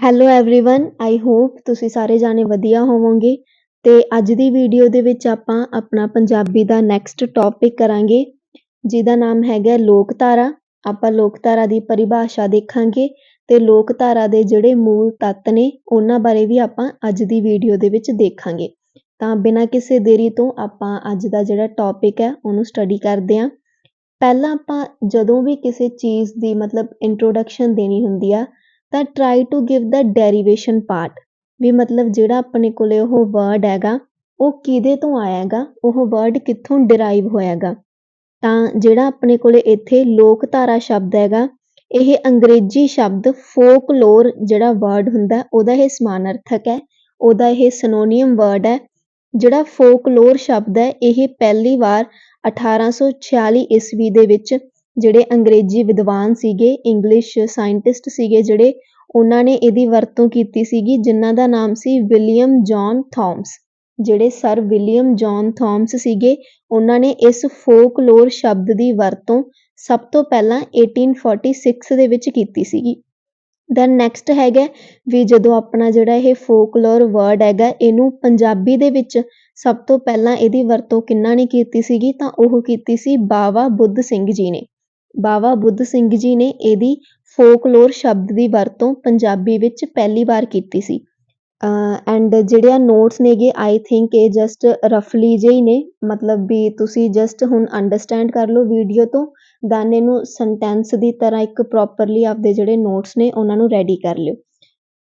Hello everyone I hope ਤੁਸੀਂ ਸਾਰੇ ਜਾਣੇ ਵਧੀਆ ਹੋਵੋਗੇ ਤੇ ਅੱਜ ਦੀ ਵੀਡੀਓ ਦੇ ਵਿੱਚ ਆਪਾਂ ਆਪਣਾ ਪੰਜਾਬੀ ਦਾ ਨੈਕਸਟ ਟੌਪਿਕ ਕਰਾਂਗੇ ਜਿਹਦਾ ਨਾਮ ਹੈਗਾ ਲੋਕਧਾਰਾ ਆਪਾਂ ਲੋਕਧਾਰਾ ਦੀ ਪਰਿਭਾਸ਼ਾ ਦੇਖਾਂਗੇ ਤੇ ਲੋਕਧਾਰਾ ਦੇ ਜਿਹੜੇ ਮੂਲ ਤੱਤ ਨੇ ਉਹਨਾਂ ਬਾਰੇ ਵੀ ਆਪਾਂ ਅੱਜ ਦੀ ਵੀਡੀਓ ਦੇ ਵਿੱਚ ਦੇਖਾਂਗੇ ਤਾਂ ਬਿਨਾਂ ਕਿਸੇ ਦੇਰੀ ਤੋਂ ਆਪਾਂ ਅੱਜ ਦਾ ਜਿਹੜਾ ਟੌਪਿਕ ਹੈ ਉਹਨੂੰ ਸਟੱਡੀ ਕਰਦੇ ਹਾਂ ਪਹਿਲਾਂ ਆਪਾਂ ਜਦੋਂ ਵੀ ਕਿਸੇ ਚੀਜ਼ ਦੀ ਮਤਲਬ ਇੰਟਰੋਡਕਸ਼ਨ ਦੇਣੀ ਹੁੰਦੀ ਆ ਤਾਂ try to give the derivation part ਵੀ ਮਤਲਬ ਜਿਹੜਾ ਆਪਣੇ ਕੋਲੇ ਉਹ ਵਰਡ ਹੈਗਾ, ਉਹ ਕਿਹਦੇ ਤੋਂ ਆਇਆ ਹੈਗਾ, ਉਹ ਵਰਡ ਕਿੱਥੋਂ ਡਿਰਾਈਵ ਹੋਇਆ ਹੈਗਾ। ਤਾਂ ਜਿਹੜਾ ਆਪਣੇ ਕੋਲੇ ਇੱਥੇ ਲੋਕਧਾਰਾ ਸ਼ਬਦ ਹੈਗਾ, ਇਹ ਅੰਗਰੇਜ਼ੀ ਸ਼ਬਦ ਫੋਕਲੋਰ ਜਿਹੜਾ ਵਰਡ ਹੁੰਦਾ, ਉਹਦਾ ਇਹ ਸਮਾਨਾਰਥਕ ਹੈ, ਉਹਦਾ ਇਹ ਸਿਨੋਨੀਅਮ ਵਰਡ ਹੈ। ਜਿਹੜਾ ਫੋਕਲੋਰ ਸ਼ਬਦ ਹੈ, ਇਹ ਪਹਿਲੀ ਵਾਰ 1846 ਈਸਵੀ ਦੇ ਵਿੱਚ ਜਿਹੜੇ ਅੰਗਰੇਜ਼ੀ ਵਿਦਵਾਨ ਸੀਗੇ ਇੰਗਲਿਸ਼ ਸਾਇੰਟਿਸਟ ਸੀਗੇ ਜਿਹੜੇ, ਉਹਨਾਂ ਨੇ ਇਹਦੀ ਵਰਤੋਂ ਕੀਤੀ ਸੀਗੀ, ਜਿਨ੍ਹਾਂ ਦਾ ਨਾਮ ਸੀ ਵਿਲੀਅਮ ਜੌਨ ਥੋਮਸ ਜਿਹੜੇ ਸਰ ਵਿਲੀਅਮ ਜੌਨ ਥੋਮਸ ਸੀਗੇ, ਉਹਨਾਂ ਨੇ ਇਸ ਫੋਕਲੋਰ ਸ਼ਬਦ ਦੀ ਵਰਤੋਂ ਸਭ ਤੋਂ ਪਹਿਲਾਂ 1846 ਦੇ ਵਿੱਚ ਕੀਤੀ ਸੀਗੀ। ਦੈਨ ਨੈਕਸਟ ਹੈਗਾ ਵੀ ਜਦੋਂ ਆਪਣਾ ਜਿਹੜਾ ਇਹ ਫੋਕਲੋਰ ਵਰਡ ਹੈਗਾ, ਇਹਨੂੰ ਪੰਜਾਬੀ ਦੇ ਵਿੱਚ ਸਭ ਤੋਂ ਪਹਿਲਾਂ ਇਹਦੀ ਵਰਤੋਂ ਕਿੰਨਾ ਨੇ ਕੀਤੀ ਸੀਗੀ, ਤਾਂ ਉਹ ਕੀਤੀ ਸੀ ਬਾਵਾ ਬੁੱਧ ਸਿੰਘ ਜੀ ਨੇ। ਬਾਵਾ ਬੁੱਧ ਸਿੰਘ ਜੀ ਨੇ ਇਹਦੀ ਫੋਕਲੋਰ ਸ਼ਬਦ ਦੀ ਵਰਤੋਂ ਪੰਜਾਬੀ ਵਿੱਚ ਪਹਿਲੀ ਵਾਰ ਕੀਤੀ ਸੀ। ਐਂਡ ਜਿਹੜੇ ਆ ਨੋਟਸ ਨੇਗੇ ਆਈ ਥਿੰਕ ਇਹ ਜਸਟ ਰਫਲੀ ਜਿਹੇ ਹੀ ਨੇ। ਮਤਲਬ ਵੀ ਤੁਸੀਂ ਜਸਟ ਹੁਣ ਅੰਡਰਸਟੈਂਡ ਕਰ ਲਓ ਵੀਡੀਓ ਤੋਂ ਦੈਨ ਇਹਨੂੰ ਸੈਂਟੈਂਸ ਦੀ ਤਰ੍ਹਾਂ ਇੱਕ ਪ੍ਰੋਪਰਲੀ ਆਪਦੇ ਜਿਹੜੇ ਨੋਟਸ ਨੇ, ਉਹਨਾਂ ਨੂੰ ਰੈਡੀ ਕਰ ਲਿਓ।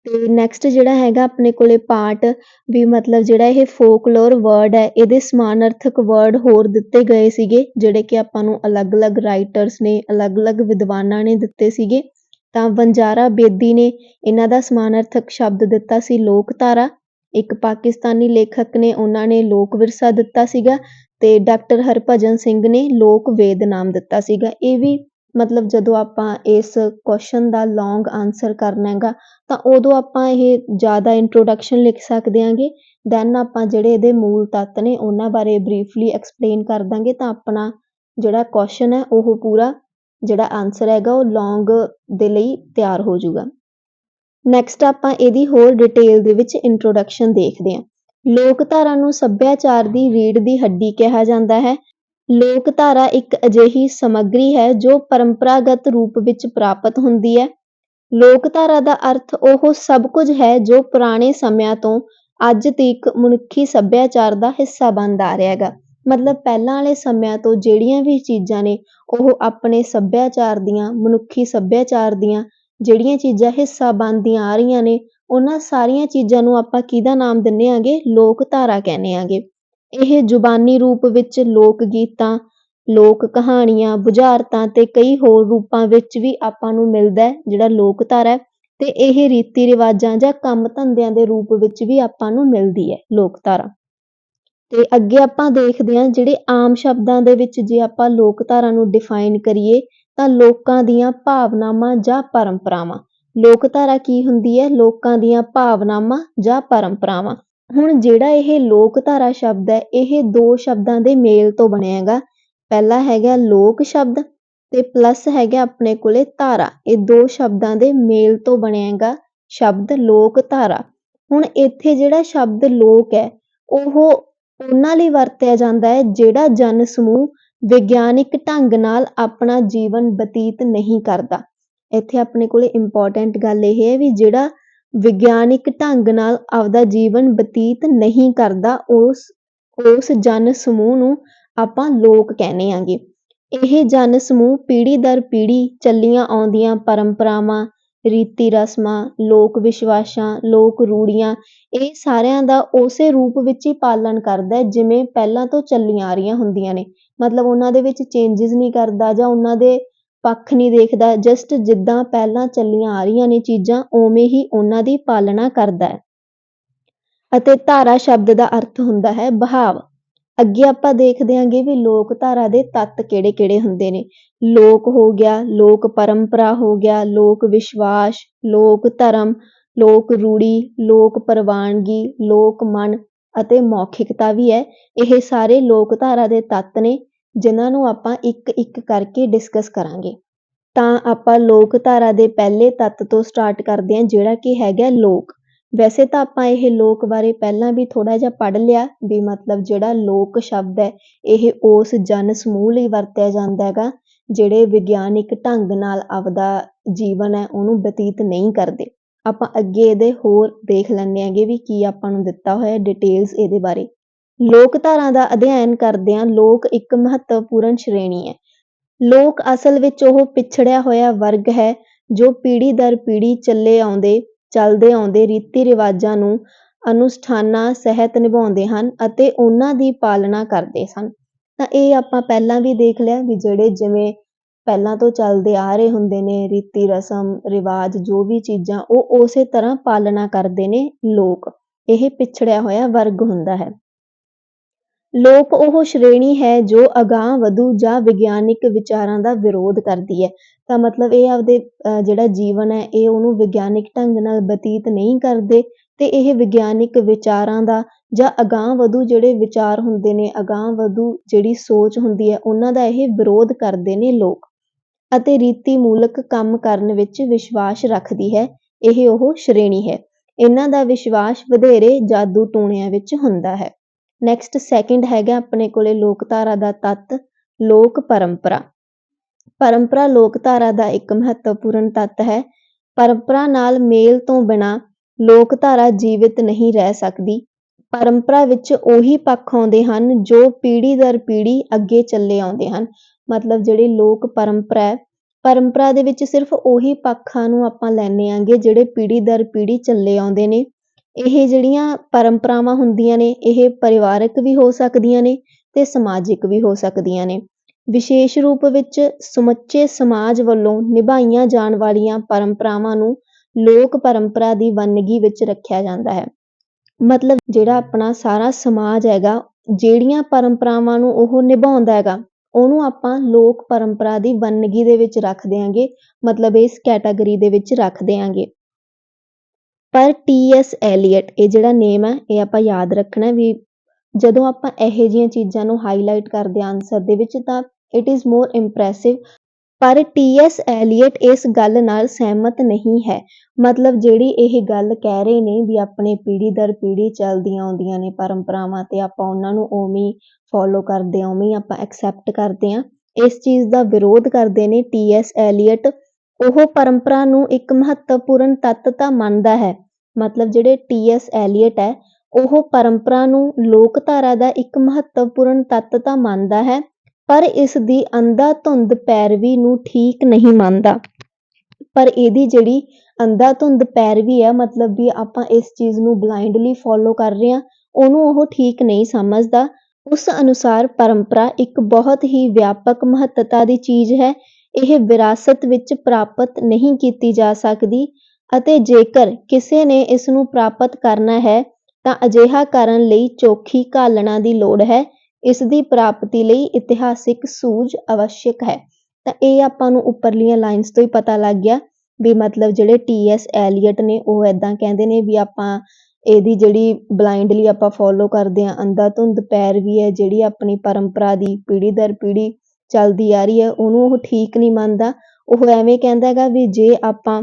ਤੇ ਨੈਕਸਟ ਜਿਹੜਾ ਹੈਗਾ ਆਪਣੇ ਕੋਲੇ ਪਾਰਟ ਵੀ ਮਤਲਬ ਜਿਹੜਾ ਇਹ ਫੋਕਲੋਰ ਵਰਡ ਹੈ, ਇਹਦੇ ਸਮਾਨਾਰਥਕ ਵਰਡ ਹੋਰ ਦਿੱਤੇ ਗਏ ਸੀਗੇ, ਜਿਹੜੇ ਕਿ ਆਪਾਂ ਨੂੰ ਅਲੱਗ-ਅਲੱਗ ਰਾਈਟਰਸ ਨੇ, ਅਲੱਗ-ਅਲੱਗ ਵਿਦਵਾਨਾਂ ਨੇ ਦਿੱਤੇ ਸੀਗੇ। ਤਾਂ ਵੰਜਾਰਾ ਬੇਦੀ ਨੇ ਇਹਨਾਂ ਦਾ ਸਮਾਨਾਰਥਕ ਸ਼ਬਦ ਦਿੱਤਾ ਸੀ ਲੋਕਧਾਰਾ। ਇੱਕ ਪਾਕਿਸਤਾਨੀ ਲੇਖਕ ਨੇ ਉਹਨਾਂ ਨੇ ਲੋਕ ਵਿਰਸਾ ਦਿੱਤਾ ਸੀਗਾ ਤੇ ਡਾਕਟਰ ਹਰਭਜਨ ਸਿੰਘ ਨੇ ਲੋਕ ਵੇਦ ਨਾਮ ਦਿੱਤਾ ਸੀਗਾ। ਇਹ ਵੀ ਮਤਲਬ ਜਦੋਂ ਆਪਾਂ ਇਸ ਕੁਐਸਚਨ ਦਾ ਲੌਂਗ ਆਨਸਰ ਕਰਨਾ ਹੈਗਾ ਤਾਂ ਉਦੋਂ ਆਪਾਂ ਇਹ ਜ਼ਿਆਦਾ ਇੰਟਰੋਡਕਸ਼ਨ ਲਿਖ ਸਕਦੇ ਆਂਗੇ ਦੈਨ ਆਪਾਂ ਜਿਹੜੇ ਇਹਦੇ ਮੂਲ ਤੱਤ ਨੇ, ਉਹਨਾਂ ਬਾਰੇ ਬਰੀਫਲੀ ਐਕਸਪਲੇਨ ਕਰ ਦਾਂਗੇ ਤਾਂ ਆਪਣਾ ਜਿਹੜਾ ਕੁਐਸਚਨ ਹੈ, ਉਹ ਪੂਰਾ ਜਿਹੜਾ ਆਨਸਰ ਹੈਗਾ, ਉਹ ਲੌਂਗ ਦੇ ਲਈ ਤਿਆਰ ਹੋ ਜਾਊਗਾ। ਨੈਕਸਟ ਆਪਾਂ ਇਹਦੀ ਹੋਰ ਡਿਟੇਲ ਦੇ ਵਿੱਚ ਇੰਟਰੋਡਕਸ਼ਨ ਦੇਖਦੇ ਹਾਂ। ਲੋਕਧਾਰਾ ਨੂੰ ਸੱਭਿਆਚਾਰ ਦੀ ਰੀੜ ਦੀ ਹੱਡੀ ਕਿਹਾ ਜਾਂਦਾ ਹੈ। ਲੋਕਧਾਰਾ ਇੱਕ ਅਜਿਹੀ ਸਮੱਗਰੀ ਹੈ ਜੋ ਪਰੰਪਰਾਗਤ ਰੂਪ ਵਿੱਚ ਪ੍ਰਾਪਤ ਹੁੰਦੀ ਹੈ। ਲੋਕਧਾਰਾ ਦਾ ਅਰਥ ਉਹ ਸਭ ਕੁਝ ਹੈ ਜੋ ਪੁਰਾਣੇ ਸਮਿਆਂ ਤੋਂ ਅੱਜ ਤੱਕ ਮਨੁੱਖੀ ਸੱਭਿਆਚਾਰ ਦਾ ਹਿੱਸਾ ਬਣਦਾ ਆ ਰਿਹਾ ਹੈਗਾ। ਮਤਲਬ ਪਹਿਲਾਂ ਵਾਲੇ ਸਮਿਆਂ ਤੋਂ ਜਿਹੜੀਆਂ ਵੀ ਚੀਜ਼ਾਂ ਨੇ, ਉਹ ਆਪਣੇ ਸੱਭਿਆਚਾਰ ਦੀਆਂ, ਮਨੁੱਖੀ ਸੱਭਿਆਚਾਰ ਦੀਆਂ ਜਿਹੜੀਆਂ ਚੀਜ਼ਾਂ ਹਿੱਸਾ ਬਣਦੀਆਂ ਆ ਰਹੀਆਂ ਨੇ, ਉਹਨਾਂ ਸਾਰੀਆਂ ਚੀਜ਼ਾਂ ਨੂੰ ਆਪਾਂ ਕਿਹਦਾ ਨਾਮ ਦਿੰਨੇ ਆਂਗੇ? ਲੋਕਧਾਰਾ ਕਹਿੰਦੇ ਆਂਗੇ। ਇਹ ਜ਼ੁਬਾਨੀ ਰੂਪ ਵਿੱਚ ਲੋਕ ਗੀਤਾਂ ਲੋਕ ਕਹਾਣੀਆਂ, ਬੁਝਾਰਤਾਂ ਤੇ ਕਈ ਹੋਰ ਰੂਪਾਂ ਵਿੱਚ ਵੀ ਆਪਾਂ ਨੂੰ ਮਿਲਦਾ ਜਿਹੜਾ ਲੋਕ ਧਾਰਾ ਹੈ ਤੇ ਇਹ ਰੀਤੀ ਰਿਵਾਜਾਂ ਜਾਂ ਕੰਮ ਧੰਦਿਆਂ ਦੇ ਰੂਪ ਵਿੱਚ ਵੀ ਆਪਾਂ ਨੂੰ ਮਿਲਦੀ ਹੈ ਲੋਕ ਧਾਰਾ ਤੇ ਅੱਗੇ ਆਪਾਂ ਦੇਖਦੇ ਹਾਂ, ਜਿਹੜੇ ਆਮ ਸ਼ਬਦਾਂ ਦੇ ਵਿੱਚ ਜੇ ਆਪਾਂ ਲੋਕ ਧਾਰਾ ਨੂੰ ਡਿਫਾਈਨ ਕਰੀਏ, ਤਾਂ ਲੋਕਾਂ ਦੀਆਂ ਭਾਵਨਾਵਾਂ ਜਾਂ ਪਰੰਪਰਾਵਾਂ। ਲੋਕ ਧਾਰਾ ਕੀ ਹੁੰਦੀ ਹੈ? ਲੋਕਾਂ ਦੀਆਂ ਭਾਵਨਾਵਾਂ ਜਾਂ ਪਰੰਪਰਾਵਾਂ। ਹੁਣ ਜਿਹੜਾ ਇਹ ਲੋਕ ਧਾਰਾ ਸ਼ਬਦ ਹੈ, ਇਹ ਦੋ ਸ਼ਬਦਾਂ ਦੇ ਮੇਲ ਤੋਂ ਬਣਿਆ ਹੈਗਾ। ਪਹਿਲਾ ਹੈਗਾ ਲੋਕ ਸ਼ਬਦ ਤੇ ਪਲੱਸ ਹੈਗਾ ਆਪਣੇ ਕੋਲ ਧਾਰਾ। ਇਹ ਦੋ ਸ਼ਬਦਾਂ ਦੇ ਮੇਲ ਤੋਂ ਬਣਿਆ ਹੈਗਾ ਸ਼ਬਦ ਲੋਕ ਧਾਰਾ। ਹੁਣ ਇੱਥੇ ਜਿਹੜਾ ਸ਼ਬਦ ਲੋਕ ਹੈ, ਉਹ ਉਹਨਾਂ ਲਈ ਵਰਤਿਆ ਜਾਂਦਾ ਹੈ ਜਿਹੜਾ ਜਨ ਸਮੂਹ ਵਿਗਿਆਨਿਕ ਢੰਗ ਨਾਲ ਆਪਣਾ ਜੀਵਨ ਬਤੀਤ ਨਹੀਂ ਕਰਦਾ। ਇੱਥੇ ਆਪਣੇ ਕੋਲੇ ਇੰਪੋਰਟੈਂਟ ਗੱਲ ਇਹ ਹੈ ਵੀ ਜਿਹੜਾ ਵਿਗਿਆਨਿਕ ਢੰਗ ਨਾਲ ਆਪਦਾ ਜੀਵਨ ਬਤੀਤ ਨਹੀਂ ਕਰਦਾ, ਉਸ ਉਸ ਜਨ ਸਮੂਹ ਨੂੰ ਆਪਾਂ ਲੋਕ ਕਹਿੰਦੇ ਆਂਗੇ। ਇਹ ਜਨ ਸਮੂਹ ਪੀੜ੍ਹੀ ਦਰ ਪੀੜ੍ਹੀ ਚੱਲੀਆਂ ਆਉਂਦੀਆਂ ਪਰੰਪਰਾਵਾਂ, ਰੀਤੀ ਰਸਮਾਂ, ਲੋਕ ਵਿਸ਼ਵਾਸਾਂ, ਲੋਕ ਰੂੜੀਆਂ, ਇਹ ਸਾਰਿਆਂ ਦਾ ਉਸੇ ਰੂਪ ਵਿੱਚ ਹੀ ਪਾਲਣ ਕਰਦਾ ਜਿਵੇਂ ਪਹਿਲਾਂ ਤੋਂ ਚੱਲੀਆਂ ਆ ਰਹੀਆਂ ਹੁੰਦੀਆਂ ਨੇ। ਮਤਲਬ ਉਹਨਾਂ ਦੇ ਵਿੱਚ ਚੇਂਜਸ ਨਹੀਂ ਕਰਦਾ ਜਾਂ ਉਹਨਾਂ ਦੇ ਪੱਖ ਨਹੀਂ ਦੇਖਦਾ ਜਸਟ ਜਿੱਦਾਂ ਪਹਿਲਾਂ ਚੱਲੀਆਂ ਆ ਰਹੀਆਂ ਨੇ ਚੀਜ਼ਾਂ, ਉਵੇਂ ਹੀ ਉਹਨਾਂ ਦੀ ਪਾਲਣਾ ਕਰਦਾ ਹੈ। ਅਤੇ ਧਾਰਾ ਸ਼ਬਦ ਦਾ ਅਰਥ ਹੁੰਦਾ ਹੈ ਬਹਾਵ। ਅੱਗੇ ਆਪਾਂ ਦੇਖਦੇ ਆਂਗੇ ਵੀ ਲੋਕ ਧਾਰਾ ਦੇ ਤੱਤ ਕਿਹੜੇ-ਕਿਹੜੇ ਹੁੰਦੇ ਨੇ। ਲੋਕ ਹੋ ਗਿਆ, ਲੋਕ ਪਰੰਪਰਾ ਹੋ ਗਿਆ, ਲੋਕ ਵਿਸ਼ਵਾਸ, ਲੋਕ ਧਰਮ, ਲੋਕ ਰੂੜੀ, ਲੋਕ ਪ੍ਰਵਾਨਗੀ, ਲੋਕ ਮਨ ਅਤੇ ਮੌਖਿਕਤਾ ਵੀ ਹੈ। ਇਹ ਸਾਰੇ ਲੋਕ ਧਾਰਾ ਦੇ ਤੱਤ ਨੇ, ਜਿਨ੍ਹਾਂ ਨੂੰ ਆਪਾਂ ਇੱਕ ਇੱਕ ਕਰਕੇ ਡਿਸਕਸ ਕਰਾਂਗੇ। ਤਾਂ ਆਪਾਂ ਲੋਕ ਧਾਰਾ ਦੇ ਪਹਿਲੇ ਤੱਤ ਤੋਂ ਸਟਾਰਟ ਕਰਦੇ ਹਾਂ, ਜਿਹੜਾ ਕਿ ਹੈਗਾ ਲੋਕ। ਵੈਸੇ ਤਾਂ ਆਪਾਂ ਇਹ ਲੋਕ ਬਾਰੇ ਪਹਿਲਾਂ ਵੀ ਥੋੜਾ ਜਿਹਾ ਪੜ੍ਹ ਲਿਆ ਵੀ ਮਤਲਬ ਜਿਹੜਾ ਲੋਕ ਸ਼ਬਦ ਹੈ, ਇਹ ਉਸ ਜਨ ਸਮੂਹ ਲਈ ਵਰਤਿਆ ਜਾਂਦਾ ਹੈਗਾ, ਜਿਹੜੇ ਵਿਗਿਆਨਿਕ ਢੰਗ ਨਾਲ ਆਪਦਾ ਜੀਵਨ ਹੈ, ਉਹਨੂੰ ਬਤੀਤ ਨਹੀਂ ਕਰਦੇ। ਆਪਾਂ ਅੱਗੇ ਇਹਦੇ ਹੋਰ ਦੇਖ ਲੈਂਦੇ ਹਾਂਗੇ ਵੀ ਕੀ ਆਪਾਂ ਨੂੰ ਦਿੱਤਾ ਹੋਇਆ ਡਿਟੇਲਸ ਇਹਦੇ ਬਾਰੇ। ਲੋਕ ਧਾਰਾ ਦਾ ਅਧਿਐਨ ਕਰਦਿਆਂ ਲੋਕ ਇੱਕ ਮਹੱਤਵਪੂਰਨ ਸ਼੍ਰੇਣੀ ਹੈ। ਲੋਕ ਅਸਲ ਵਿੱਚ ਉਹ ਪਿਛੜਿਆ ਹੋਇਆ ਵਰਗ ਹੈ, ਜੋ ਪੀੜ੍ਹੀ ਦਰ ਪੀੜ੍ਹੀ ਚੱਲੇ ਆਉਂਦੇ ਚੱਲਦੇ ਆਉਂਦੇ ਰੀਤੀ ਰਿਵਾਜਾਂ ਨੂੰ ਅਨੁਸ਼ਠਾਨਾਂ, ਸਹਿਤ ਨਿਭਾਉਂਦੇ ਹਨ ਅਤੇ ਉਹਨਾਂ ਦੀ ਪਾਲਣਾ ਕਰਦੇ ਸਨ। ਤਾਂ ਇਹ ਆਪਾਂ ਪਹਿਲਾਂ ਵੀ ਦੇਖ ਲਿਆ ਵੀ ਜਿਹੜੇ ਜਿਵੇਂ ਪਹਿਲਾਂ ਤੋਂ ਚੱਲਦੇ ਆ ਰਹੇ ਹੁੰਦੇ ਨੇ, ਰੀਤੀ ਰਸਮ, ਰਿਵਾਜ, ਜੋ ਵੀ ਚੀਜ਼ਾਂ, ਉਹ ਉਸੇ ਤਰ੍ਹਾਂ ਪਾਲਣਾ ਕਰਦੇ ਨੇ ਲੋਕ। ਇਹ ਪਿਛੜਿਆ ਹੋਇਆ ਵਰਗ ਹੁੰਦਾ ਹੈ। ਲੋਕ ਉਹ ਸ਼੍ਰੇਣੀ ਹੈ ਜੋ ਅਗਾਂਹ ਵਧੂ ਜਾਂ ਵਿਗਿਆਨਿਕ ਵਿਚਾਰਾਂ ਦਾ ਵਿਰੋਧ ਕਰਦੀ ਹੈ। ਤਾਂ ਮਤਲਬ ਇਹ ਆਪਦੇ, ਅਹ ਜਿਹੜਾ ਜੀਵਨ ਹੈ, ਇਹ ਉਹਨੂੰ ਵਿਗਿਆਨਿਕ ਢੰਗ ਨਾਲ ਬਤੀਤ ਨਹੀਂ ਕਰਦੇ ਤੇ ਇਹ ਵਿਗਿਆਨਿਕ ਵਿਚਾਰਾਂ ਦਾ ਜਾਂ ਅਗਾਂਹ ਵਧੂ ਜਿਹੜੇ ਵਿਚਾਰ ਹੁੰਦੇ ਨੇ, ਅਗਾਂਹ ਵਧੂ ਜਿਹੜੀ ਸੋਚ ਹੁੰਦੀ ਹੈ, ਉਹਨਾਂ ਦਾ ਇਹ ਵਿਰੋਧ ਕਰਦੇ ਨੇ ਲੋਕ ਅਤੇ ਰੀਤੀ ਮੂਲਕ ਕੰਮ ਕਰਨ ਵਿੱਚ ਵਿਸ਼ਵਾਸ ਰੱਖਦੀ ਹੈ। ਇਹ ਉਹ ਸ਼੍ਰੇਣੀ ਹੈ। ਇਹਨਾਂ ਦਾ ਵਿਸ਼ਵਾਸ ਵਧੇਰੇ ਜਾਦੂ ਟੂਣਿਆਂ ਵਿੱਚ ਹੁੰਦਾ ਹੈ। ਨੈਕਸਟ ਸੈਕਿੰਡ ਹੈਗਾ ਆਪਣੇ ਕੋਲੇ ਲੋਕਧਾਰਾ ਦਾ ਤੱਤ, ਲੋਕ ਪਰੰਪਰਾ। ਪਰੰਪਰਾ ਲੋਕਧਾਰਾ ਦਾ ਇੱਕ ਮਹੱਤਵਪੂਰਨ ਤੱਤ ਹੈ। ਪਰੰਪਰਾ ਨਾਲ ਮੇਲ ਤੋਂ ਬਿਨਾਂ ਲੋਕਧਾਰਾ ਜੀਵਿਤ ਨਹੀਂ ਰਹਿ ਸਕਦੀ। ਪਰੰਪਰਾ ਵਿੱਚ ਉਹੀ ਪੱਖ ਆਉਂਦੇ ਹਨ ਜੋ ਪੀੜ੍ਹੀ ਦਰ ਪੀੜ੍ਹੀ ਅੱਗੇ ਚੱਲੇ ਆਉਂਦੇ ਹਨ। ਮਤਲਬ ਜਿਹੜੇ ਲੋਕ ਪਰੰਪਰਾ ਹੈ, ਪਰੰਪਰਾ ਦੇ ਵਿੱਚ ਸਿਰਫ ਉਹੀ ਪੱਖਾਂ ਨੂੰ ਆਪਾਂ ਲੈਂਦੇ ਆਂਗੇ ਜਿਹੜੇ ਪੀੜ੍ਹੀ ਦਰ ਪੀੜ੍ਹੀ ਚੱਲੇ ਆਉਂਦੇ ਨੇ। ਇਹ ਜਿਹੜੀਆਂ ਪਰੰਪਰਾਵਾਂ ਹੁੰਦੀਆਂ ਨੇ, ਇਹ ਪਰਿਵਾਰਕ ਵੀ ਹੋ ਸਕਦੀਆਂ ਨੇ ਤੇ ਸਮਾਜਿਕ ਵੀ ਹੋ ਸਕਦੀਆਂ ਨੇ। ਵਿਸ਼ੇਸ਼ ਰੂਪ ਵਿੱਚ ਸਮੁੱਚੇ ਸਮਾਜ ਵੱਲੋਂ ਨਿਭਾਈਆਂ ਜਾਣ ਵਾਲੀਆਂ ਪਰੰਪਰਾਵਾਂ ਨੂੰ ਲੋਕ ਪਰੰਪਰਾ ਦੀ ਵੰਨਗੀ ਵਿੱਚ ਰੱਖਿਆ ਜਾਂਦਾ ਹੈ। ਮਤਲਬ ਜਿਹੜਾ ਆਪਣਾ ਸਾਰਾ ਸਮਾਜ ਹੈਗਾ, ਜਿਹੜੀਆਂ ਪਰੰਪਰਾਵਾਂ ਨੂੰ ਉਹ ਨਿਭਾਉਂਦਾ ਹੈਗਾ, ਉਹਨੂੰ ਆਪਾਂ ਲੋਕ ਪਰੰਪਰਾ ਦੀ ਵੰਨਗੀ ਦੇ ਵਿੱਚ ਰੱਖ ਦਿਆਂਗੇ, ਮਤਲਬ ਇਸ ਕੈਟਾਗਰੀ ਦੇ ਵਿੱਚ ਰੱਖ ਦਿਆਂਗੇ। ਪਰ ਟੀ ਐਸ ਐਲੀਅਟ ਇਹ ਜਿਹੜਾ ਨੇਮ ਹੈ ਇਹ ਆਪਾਂ ਯਾਦ ਰੱਖਣਾ ਵੀ ਜਦੋਂ ਆਪਾਂ ਇਹੋ ਜਿਹੀਆਂ ਚੀਜ਼ਾਂ ਨੂੰ ਹਾਈਲਾਈਟ ਕਰਦੇ ਹਾਂ ਆਨਸਰ ਦੇ ਵਿੱਚ ਤਾਂ ਇਟ ਇਜ਼ ਮੋਰ ਇੰਪ੍ਰੈਸਿਵ ਪਰ ਟੀ ਐਸ ਐਲੀਅਟ ਇਸ ਗੱਲ ਨਾਲ ਸਹਿਮਤ ਨਹੀਂ ਹੈ। ਮਤਲਬ ਜਿਹੜੀ ਇਹ ਗੱਲ ਕਹਿ ਰਹੇ ਨੇ ਵੀ ਆਪਣੇ ਪੀੜ੍ਹੀ ਦਰ ਪੀੜ੍ਹੀ ਚੱਲਦੀਆਂ ਆਉਂਦੀਆਂ ਨੇ ਪਰੰਪਰਾਵਾਂ ਤੇ ਆਪਾਂ ਉਹਨਾਂ ਨੂੰ ਉਵੇਂ ਫੋਲੋ ਕਰਦੇ ਹਾਂ, ਉਵੇਂ ਆਪਾਂ ਐਕਸੈਪਟ ਕਰਦੇ ਹਾਂ, ਇਸ ਚੀਜ਼ ਦਾ ਵਿਰੋਧ ਕਰਦੇ ਨੇ ਟੀ ਐਸ ਐਲੀਅਟ ਉਹ ਪਰੰਪਰਾ ਨੂੰ ਇੱਕ ਮਹੱਤਵਪੂਰਨ ਤੱਤ ਤਾਂ ਮੰਨਦਾ ਹੈ। ਮਤਲਬ ਜਿਹੜੇ ਟੀ ਐਸ ਐਲੀਅਟ ਹੈ, ਉਹ ਪਰੰਪਰਾ ਨੂੰ ਲੋਕ ਧਾਰਾ ਦਾ ਇੱਕ ਮਹੱਤਵਪੂਰਨ ਤੱਤ ਤਾਂ ਮੰਨਦਾ ਹੈ, ਪਰ ਇਸ ਦੀ ਅੰਧਾ ਪੈਰਵੀ ਨੂੰ ਠੀਕ ਨਹੀਂ ਮੰਨਦਾ। ਪਰ ਇਹਦੀ ਜਿਹੜੀ ਅੰਧਾ ਧੁੰਦ ਪੈਰਵੀ ਹੈ, ਮਤਲਬ ਵੀ ਆਪਾਂ ਇਸ ਚੀਜ਼ ਨੂੰ ਬਲਾਈਂਡਲੀ ਫੋਲੋ ਕਰ ਰਹੇ ਹਾਂ, ਉਹਨੂੰ ਉਹ ਠੀਕ ਨਹੀਂ ਸਮਝਦਾ। ਉਸ ਅਨੁਸਾਰ ਪਰੰਪਰਾ ਇੱਕ ਬਹੁਤ ਹੀ ਵਿਆਪਕ ਮਹੱਤਤਾ ਦੀ ਚੀਜ਼ ਹੈ। ਇਹ ਵਿਰਾਸਤ ਵਿੱਚ ਪ੍ਰਾਪਤ ਨਹੀਂ ਕੀਤੀ ਜਾ ਸਕਦੀ। ਅਤੇ ਜੇਕਰ ਕਿਸੇ ਨੇ ਇਸ ਨੂੰ ਪ੍ਰਾਪਤ ਕਰਨਾ ਹੈ, ਤਾਂ ਅਜਿਹਾ ਕਰਨ ਲਈ ਚੋਖੀ ਘਾਲਣਾ ਦੀ ਲੋੜ ਹੈ। ਇਸ ਦੀ ਪ੍ਰਾਪਤੀ ਲਈ ਇਤਿਹਾਸਿਕ ਸੂਝ ਅਵਸ਼ਕ ਹੈ। ਤਾਂ ਇਹ ਆਪਾਂ ਨੂੰ ਉੱਪਰਲੀਆਂ ਲਾਈਨਸ ਤੋਂ ਹੀ ਪਤਾ ਲੱਗ ਗਿਆ ਵੀ ਮਤਲਬ ਜਿਹੜੇ ਟੀ ਐਸ ਐਲੀਅਟ ਨੇ, ਉਹ ਇਦਾਂ ਕਹਿੰਦੇ ਨੇ ਵੀ ਆਪਾਂ ਇਹਦੀ ਜਿਹੜੀ ਬਲਾਈਂਡਲੀ ਆਪਾਂ ਫੋਲੋ ਕਰਦੇ ਹਾਂ ਅੰਧਾ ਧੁੰਦ ਪੈਰਵੀ ਹੈ, ਜਿਹੜੀ ਆਪਣੀ ਪਰੰਪਰਾ ਦੀ ਪੀੜ੍ਹੀ ਦਰ ਪੀੜ੍ਹੀ ਚੱਲਦੀ ਆ ਰਹੀ ਹੈ, ਉਹਨੂੰ ਉਹ ਠੀਕ ਨਹੀਂ ਮੰਨਦਾ। ਉਹ ਐਵੇਂ ਕਹਿੰਦਾ ਹੈਗਾ ਵੀ ਜੇ ਆਪਾਂ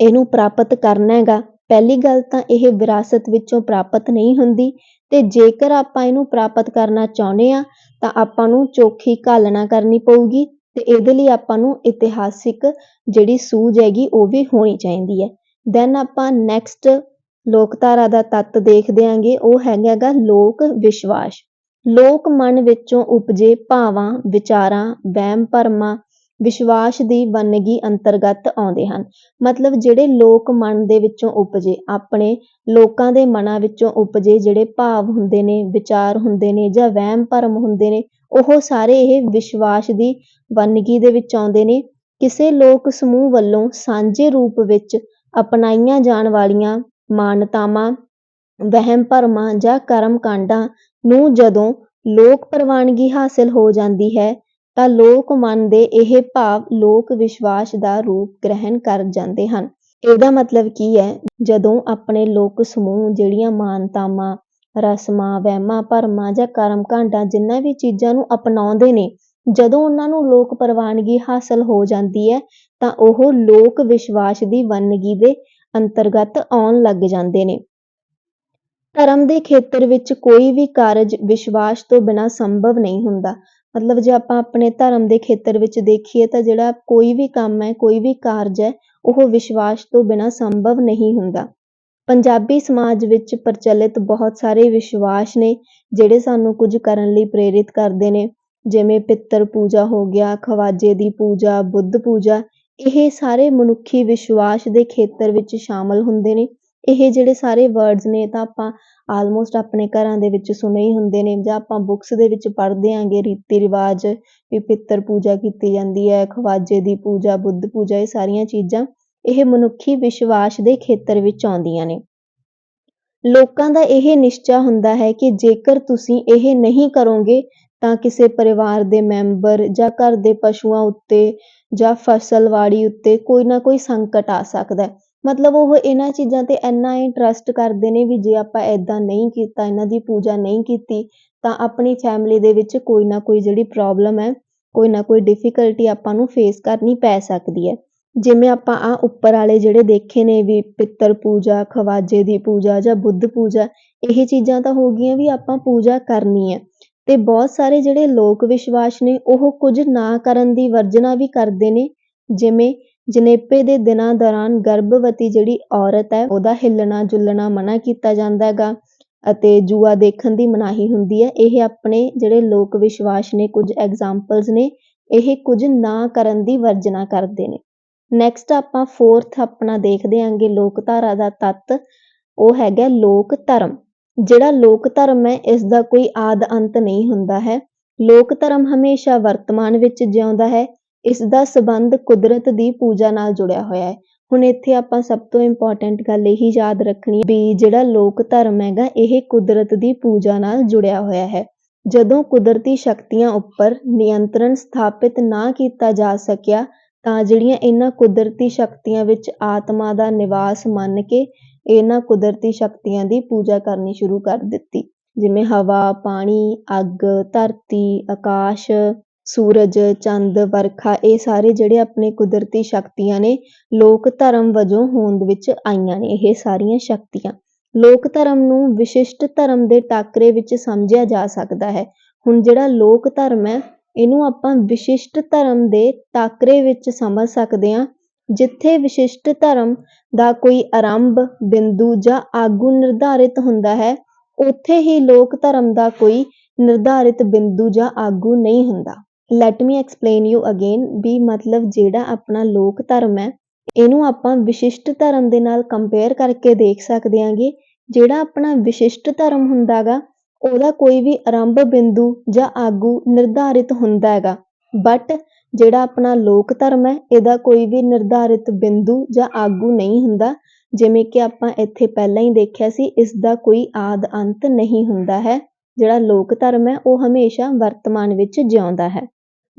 ਇਹਨੂੰ ਪ੍ਰਾਪਤ ਕਰਨਾ ਹੈਗਾ। ਪਹਿਲੀ ਗੱਲ ਤਾਂ ਇਹ ਵਿਰਾਸਤ ਵਿੱਚੋਂ ਪ੍ਰਾਪਤ ਨਹੀਂ ਹੁੰਦੀ ਤੇ ਜੇਕਰ ਆਪਾਂ ਇਹਨੂੰ ਪ੍ਰਾਪਤ ਕਰਨਾ ਚਾਹੁੰਦੇ ਆ ਤਾਂ ਆਪਾਂ ਨੂੰ ਚੋਖੀ ਘਾਲਣਾ ਕਰਨੀ ਪਊਗੀ ਤੇ ਇਹਦੇ ਲਈ ਆਪਾਂ ਨੂੰ ਇਤਿਹਾਸਿਕ ਜਿਹੜੀ ਸੂਝ ਹੈਗੀ ਉਹ ਵੀ ਹੋਣੀ ਚਾਹੀਦੀ ਹੈ। ਦੈਨ ਆਪਾਂ ਨੈਕਸਟ ਲੋਕਧਾਰਾ ਦਾ ਤੱਤ ਦੇਖਦੇ ਆਂਗੇ ਉਹ ਹੈਗਾ ਗਾ ਲੋਕ ਵਿਸ਼ਵਾਸ। ਲੋਕ ਮਨ ਵਿੱਚੋਂ ਉਪਜੇ ਭਾਵਾਂ, ਵਿਚਾਰਾਂ ਵਹਿਮ ਭਰਮਾਂ ਵਿਸ਼ਵਾਸ ਦੀ ਵੰਨਗੀ ਅੰਤਰਗਤ ਆਉਂਦੇ ਹਨ। ਮਤਲਬ ਜਿਹੜੇ ਲੋਕ ਮਨ ਦੇ ਵਿੱਚੋਂ ਉਪਜੇ, ਆਪਣੇ ਲੋਕਾਂ ਦੇ ਮਨਾਂ ਵਿੱਚੋਂ ਉਪਜੇ ਜਿਹੜੇ ਭਾਵ ਹੁੰਦੇ ਨੇ, ਵਿਚਾਰ ਹੁੰਦੇ ਨੇ ਜਾਂ ਵਹਿਮ ਭਰਮ ਹੁੰਦੇ ਨੇ, ਉਹ ਸਾਰੇ ਇਹ ਵਿਸ਼ਵਾਸ ਦੀ ਵੰਨਗੀ ਦੇ ਵਿੱਚ ਆਉਂਦੇ ਨੇ। ਕਿਸੇ ਲੋਕ ਸਮੂਹ ਵੱਲੋਂ ਸਾਂਝੇ ਰੂਪ ਵਿੱਚ ਅਪਣਾਈਆਂ ਜਾਣ ਵਾਲੀਆਂ ਮਾਨਤਾਵਾਂ, ਵਹਿਮ ਭਰਮਾਂ ਜਾਂ ਕਰਮ ਕਾਂਡਾਂ ਨੂੰ ਜਦੋਂ ਲੋਕ ਪ੍ਰਵਾਨਗੀ ਹਾਸਿਲ ਹੋ ਜਾਂਦੀ ਹੈ ਤਾਂ ਲੋਕ ਮਨ ਦੇ ਇਹ ਭਾਵ ਲੋਕ ਵਿਸ਼ਵਾਸ ਦਾ ਰੂਪ ਗ੍ਰਹਿਣ ਕਰ ਜਾਂਦੇ ਹਨ। ਇਹਦਾ ਮਤਲਬ ਕੀ ਹੈ? ਜਦੋਂ ਆਪਣੇ ਲੋਕ ਸਮੂਹ ਜਿਹੜੀਆਂ ਮਾਨਤਾਵਾਂ, ਰਸਮਾਂ, ਵਹਿਮਾਂ, ਭਰਮਾਂ ਜਾਂ ਕਰਮ ਕਾਂਡਾਂ ਜਿੰਨਾਂ ਵੀ ਚੀਜ਼ਾਂ ਨੂੰ ਅਪਣਾਉਂਦੇ ਨੇ, ਜਦੋਂ ਉਹਨਾਂ ਨੂੰ ਲੋਕ ਪ੍ਰਵਾਨਗੀ ਹਾਸਲ ਹੋ ਜਾਂਦੀ ਹੈ, ਤਾਂ ਉਹ ਲੋਕ ਵਿਸ਼ਵਾਸ ਦੀ ਵੰਨਗੀ ਦੇ ਅੰਤਰਗਤ ਆਉਣ ਲੱਗ ਜਾਂਦੇ ਨੇ। ਧਰਮ ਦੇ ਖੇਤਰ ਵਿੱਚ ਕੋਈ ਵੀ ਕਾਰਜ ਵਿਸ਼ਵਾਸ ਤੋਂ ਬਿਨਾਂ ਸੰਭਵ ਨਹੀਂ ਹੁੰਦਾ। ਮਤਲਬ ਜੇ ਆਪਾਂ ਆਪਣੇ ਧਰਮ ਦੇ ਖੇਤਰ ਵਿੱਚ ਦੇਖੀਏ ਤਾਂ ਜਿਹੜਾ ਕੋਈ ਵੀ ਕੰਮ ਹੈ, ਕੋਈ ਵੀ ਕਾਰਜ ਹੈ, ਉਹ ਵਿਸ਼ਵਾਸ ਤੋਂ ਬਿਨਾਂ ਸੰਭਵ ਨਹੀਂ ਹੁੰਦਾ। ਪੰਜਾਬੀ ਸਮਾਜ ਵਿੱਚ ਪ੍ਰਚਲਿਤ ਬਹੁਤ ਸਾਰੇ ਵਿਸ਼ਵਾਸ ਨੇ, ਜਿਹੜੇ ਸਾਨੂੰ ਕੁਝ ਕਰਨ ਲਈ ਪ੍ਰੇਰਿਤ ਕਰਦੇ ਨੇ। ਜਿਵੇਂ ਪਿੱਤਰ ਪੂਜਾ ਹੋ ਗਿਆ, ਖਵਾਜੇ ਦੀ ਪੂਜਾ, ਬੁੱਧ ਪੂਜਾ, ਇਹ ਸਾਰੇ ਮਨੁੱਖੀ ਵਿਸ਼ਵਾਸ ਦੇ ਖੇਤਰ ਵਿੱਚ ਸ਼ਾਮਲ ਹੁੰਦੇ ਨੇ। ਇਹ ਜਿਹੜੇ ਸਾਰੇ ਵਰਡਸ ਨੇ, ਤਾਂ ਆਪਾਂ ਆਲਮੋਸਟ ਆਪਣੇ ਘਰਾਂ ਦੇ ਵਿੱਚ ਸੁਣੇ ਹੀ ਹੁੰਦੇ ਨੇ, ਜਾਂ ਆਪਾਂ ਬੁੱਕਸ ਦੇ ਵਿੱਚ ਪੜ੍ਹਦੇ ਆਂਗੇ ਰੀਤੀ ਰਿਵਾਜ ਵੀ ਪਿੱਤਰ ਪੂਜਾ ਕੀਤੀ ਜਾਂਦੀ ਹੈ, ਖਵਾਜੇ ਦੀ ਪੂਜਾ, ਬੁੱਧ ਪੂਜਾ, ਇਹ ਸਾਰੀਆਂ ਚੀਜ਼ਾਂ ਇਹ ਮਨੁੱਖੀ ਵਿਸ਼ਵਾਸ ਦੇ ਖੇਤਰ ਵਿੱਚ ਆਉਂਦੀਆਂ ਨੇ। ਲੋਕਾਂ ਦਾ ਇਹ ਨਿਸ਼ਚਾ ਹੁੰਦਾ ਹੈ ਕਿ ਜੇਕਰ ਤੁਸੀਂ ਇਹ ਨਹੀਂ ਕਰੋਗੇ, ਤਾਂ ਕਿਸੇ ਪਰਿਵਾਰ ਦੇ ਮੈਂਬਰ ਜਾਂ ਘਰ ਦੇ ਪਸ਼ੂਆਂ ਉੱਤੇ ਜਾਂ ਫਸਲਵਾੜੀ ਉੱਤੇ ਕੋਈ ਨਾ ਕੋਈ ਸੰਕਟ ਆ ਸਕਦਾ ਹੈ। ਮਤਲਬ ਉਹ ਇਹਨਾਂ ਚੀਜ਼ਾਂ ਤੇ ਇੰਨਾ ਹੀ ਟਰਸਟ ਕਰਦੇ ਨੇ ਵੀ ਜੇ ਆਪਾਂ ਇੱਦਾਂ ਨਹੀਂ ਕੀਤਾ, ਇਹਨਾਂ ਦੀ ਪੂਜਾ ਨਹੀਂ ਕੀਤੀ, ਤਾਂ ਆਪਣੀ ਫੈਮਿਲੀ ਦੇ ਵਿੱਚ ਕੋਈ ਨਾ ਕੋਈ ਜਿਹੜੀ ਪ੍ਰੋਬਲਮ ਹੈ, ਕੋਈ ਨਾ ਕੋਈ ਡਿਫੀਕਲਟੀ ਆਪਾਂ ਨੂੰ ਫੇਸ ਕਰਨੀ ਪੈ ਸਕਦੀ ਹੈ। ਜਿਵੇਂ ਆਪਾਂ ਆ ਉੱਪਰ ਵਾਲੇ ਜਿਹੜੇ ਦੇਖੇ ਨੇ ਵੀ ਪਿੱਤਰ ਪੂਜਾ, ਖਵਾਜੇ ਦੀ ਪੂਜਾ ਜਾਂ ਬੁੱਧ ਪੂਜਾ, ਇਹ ਚੀਜ਼ਾਂ ਤਾਂ ਹੋ ਗਈਆਂ ਵੀ ਆਪਾਂ ਪੂਜਾ ਕਰਨੀ ਹੈ। ਤੇ ਬਹੁਤ ਸਾਰੇ ਜਿਹੜੇ ਲੋਕ ਵਿਸ਼ਵਾਸ ਨੇ, ਉਹ ਕੁਝ ਨਾ ਕਰਨ ਦੀ ਵਰਜਨਾ ਵੀ ਕਰਦੇ ਨੇ, ਜਿਵੇਂ ਜਨੇਪੇ ਦੇ ਦਿਨਾਂ ਦੌਰਾਨ ਗਰਭਵਤੀ ਜਿਹੜੀ ਔਰਤ ਹੈ, ਉਹਦਾ ਹਿੱਲਣਾ ਜੁੱਲਣਾ ਮਨਾ ਕੀਤਾ ਜਾਂਦਾ ਹੈਗਾ ਅਤੇ ਜੂਆ ਦੇਖਣ ਦੀ ਮਨਾਹੀ ਹੁੰਦੀ ਹੈ। ਇਹ ਆਪਣੇ ਜਿਹੜੇ ਲੋਕ ਵਿਸ਼ਵਾਸ ਨੇ, ਕੁਝ ਐਗਜ਼ਾਮਪਲਸ ਨੇ, ਇਹ ਕੁਝ ਨਾ ਕਰਨ ਦੀ ਵਰਜਨਾ ਕਰਦੇ ਨੇ। ਨੈਕਸਟ ਆਪਾਂ ਫੋਰਥ ਆਪਣਾ ਦੇਖਦੇ ਆਂਗੇ ਲੋਕਧਾਰਾ ਦਾ ਤੱਤ, ਉਹ ਹੈਗਾ ਲੋਕ ਧਰਮ ਜਿਹੜਾ ਲੋਕ ਧਰਮ ਹੈ, ਇਸ ਦਾ ਕੋਈ ਆਦ ਅੰਤ ਨਹੀਂ ਹੁੰਦਾ ਹੈ। ਲੋਕ ਧਰਮ ਹਮੇਸ਼ਾ ਵਰਤਮਾਨ ਵਿੱਚ ਜਿਉਂਦਾ ਹੈ। ਇਸ ਦਾ ਸਬੰਧ ਕੁਦਰਤ ਦੀ ਪੂਜਾ ਨਾਲ ਜੁੜਿਆ ਹੋਇਆ ਹੈ। ਹੁਣ ਇੱਥੇ ਆਪਾਂ ਸਭ ਤੋਂ ਇੰਪੋਰਟੈਂਟ ਗੱਲ ਇਹੀ ਯਾਦ ਰੱਖਣੀ ਵੀ ਜਿਹੜਾ ਲੋਕ ਧਰਮ ਹੈਗਾ, ਇਹ ਕੁਦਰਤ ਦੀ ਪੂਜਾ ਨਾਲ ਜੁੜਿਆ ਹੋਇਆ ਹੈ। ਜਦੋਂ ਕੁਦਰਤੀ ਸ਼ਕਤੀਆਂ ਉੱਪਰ ਨਿਯੰਤਰਣ ਸਥਾਪਿਤ ਨਾ ਕੀਤਾ ਜਾ ਸਕਿਆ, ਤਾਂ ਜਿਹੜੀਆਂ ਇਹਨਾਂ ਕੁਦਰਤੀ ਸ਼ਕਤੀਆਂ ਵਿੱਚ ਆਤਮਾ ਦਾ ਨਿਵਾਸ ਮੰਨ ਕੇ ਇਹਨਾਂ ਕੁਦਰਤੀ ਸ਼ਕਤੀਆਂ ਦੀ ਪੂਜਾ ਕਰਨੀ ਸ਼ੁਰੂ ਕਰ ਦਿੱਤੀ। ਜਿਵੇਂ ਹਵਾ, ਪਾਣੀ, ਅੱਗ, ਧਰਤੀ, ਆਕਾਸ਼ ਸੂਰਜ, ਚੰਦ, ਵਰਖਾ, ਇਹ ਸਾਰੇ ਜਿਹੜੇ ਆਪਣੇ ਕੁਦਰਤੀ ਸ਼ਕਤੀਆਂ ਨੇ, ਲੋਕ ਧਰਮ ਵਜੋਂ ਹੋਂਦ ਵਿੱਚ ਆਈਆਂ ਨੇ, ਇਹ ਸਾਰੀਆਂ ਸ਼ਕਤੀਆਂ। ਲੋਕ ਧਰਮ ਨੂੰ ਵਿਸ਼ਿਸ਼ਟ ਧਰਮ ਦੇ ਟਾਕਰੇ ਵਿੱਚ ਸਮਝਿਆ ਜਾ ਸਕਦਾ ਹੈ। ਹੁਣ ਜਿਹੜਾ ਲੋਕ ਧਰਮ ਹੈ, ਇਹਨੂੰ ਆਪਾਂ ਵਿਸ਼ਿਸ਼ਟ ਧਰਮ ਦੇ ਟਾਕਰੇ ਵਿੱਚ ਸਮਝ ਸਕਦੇ ਹਾਂ, ਜਿੱਥੇ ਵਿਸ਼ਿਸ਼ਟ ਧਰਮ ਦਾ ਕੋਈ ਆਰੰਭ, ਬਿੰਦੂ ਜਾਂ ਆਗੂ ਨਿਰਧਾਰਿਤ ਹੁੰਦਾ ਹੈ, ਉੱਥੇ ਹੀ ਲੋਕ ਧਰਮ ਦਾ ਕੋਈ ਨਿਰਧਾਰਿਤ ਬਿੰਦੂ ਜਾਂ ਆਗੂ ਨਹੀਂ ਹੁੰਦਾ। Let me explain you again ਵੀ ਮਤਲਬ ਜਿਹੜਾ ਆਪਣਾ ਲੋਕ ਧਰਮ ਹੈ, ਇਹਨੂੰ ਆਪਾਂ ਵਿਸ਼ਿਸ਼ਟ ਧਰਮ ਦੇ ਨਾਲ ਕੰਪੇਅਰ ਕਰਕੇ ਦੇਖ ਸਕਦੇ ਹਾਂਗੇ। ਜਿਹੜਾ ਆਪਣਾ ਵਿਸ਼ਿਸ਼ਟ ਧਰਮ ਹੁੰਦਾ ਗਾ ਉਹਦਾ ਕੋਈ ਵੀ ਆਰੰਭ ਬਿੰਦੂ ਜਾਂ ਆਗੂ ਨਿਰਧਾਰਿਤ ਹੁੰਦਾ ਹੈਗਾ। ਬਟ ਜਿਹੜਾ ਆਪਣਾ ਲੋਕ ਧਰਮ ਹੈ, ਇਹਦਾ ਕੋਈ ਵੀ ਨਿਰਧਾਰਿਤ ਬਿੰਦੂ ਜਾਂ ਆਗੂ ਨਹੀਂ ਹੁੰਦਾ। ਜਿਵੇਂ ਕਿ ਆਪਾਂ ਇੱਥੇ ਪਹਿਲਾਂ ਹੀ ਦੇਖਿਆ ਸੀ ਇਸ ਦਾ ਕੋਈ ਆਦ ਅੰਤ ਨਹੀਂ ਹੁੰਦਾ ਹੈ। ਜਿਹੜਾ ਲੋਕ ਧਰਮ ਹੈ, ਉਹ ਹਮੇਸ਼ਾ ਵਰਤਮਾਨ ਵਿੱਚ ਜਿਉਂਦਾ ਹੈ।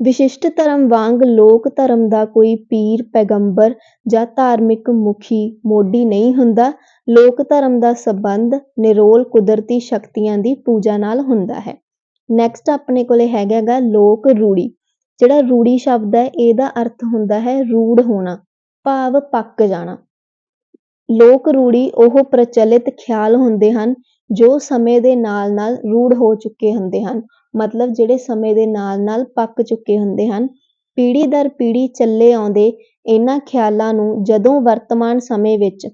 ਵਿਸ਼ਿਸ਼ਟ ਧਰਮ ਵਾਂਗ ਲੋਕ ਧਰਮ ਦਾ ਕੋਈ ਪੀਰ, ਪੈਗੰਬਰ ਜਾਂ ਧਾਰਮਿਕ ਮੁਖੀ, ਮੋਢੀ ਨਹੀਂ ਹੁੰਦਾ। ਲੋਕ ਧਰਮ ਦਾ ਸੰਬੰਧ ਨਿਰੋਲ ਕੁਦਰਤੀ ਸ਼ਕਤੀਆਂ ਦੀ ਪੂਜਾ ਨਾਲ ਹੁੰਦਾ ਹੈ। ਨੈਕਸਟ ਆਪਣੇ ਕੋਲੇ ਹੈਗਾਗਾ ਲੋਕ ਰੂੜੀ। ਜਿਹੜਾ ਰੂੜੀ ਸ਼ਬਦ ਹੈ, ਇਹਦਾ ਅਰਥ ਹੁੰਦਾ ਹੈ ਰੂੜ ਹੋਣਾ, ਭਾਵ ਪੱਕ ਜਾਣਾ। ਲੋਕ ਰੂੜੀ ਉਹ ਪ੍ਰਚਲਿਤ ਖਿਆਲ ਹੁੰਦੇ ਹਨ ਜੋ ਸਮੇਂ ਦੇ ਨਾਲ ਨਾਲ ਰੂੜ ਹੋ ਚੁੱਕੇ ਹੁੰਦੇ ਹਨ। ਮਤਲਬ ਜਿਹੜੇ ਸਮੇਂ ਦੇ ਨਾਲ ਨਾਲ ਪੱਕ ਚੁੱਕੇ ਹੁੰਦੇ ਹਨ। ਪੀੜ੍ਹੀ ਦਰ ਪੀੜ੍ਹੀ ਚੱਲੇ ਆਉਂਦੇ ਇਹਨਾਂ ਖਿਆਲਾਂ ਨੂੰ ਜਦੋਂ ਵਰਤਮਾਨ ਸਮੇਂ ਵਿੱਚ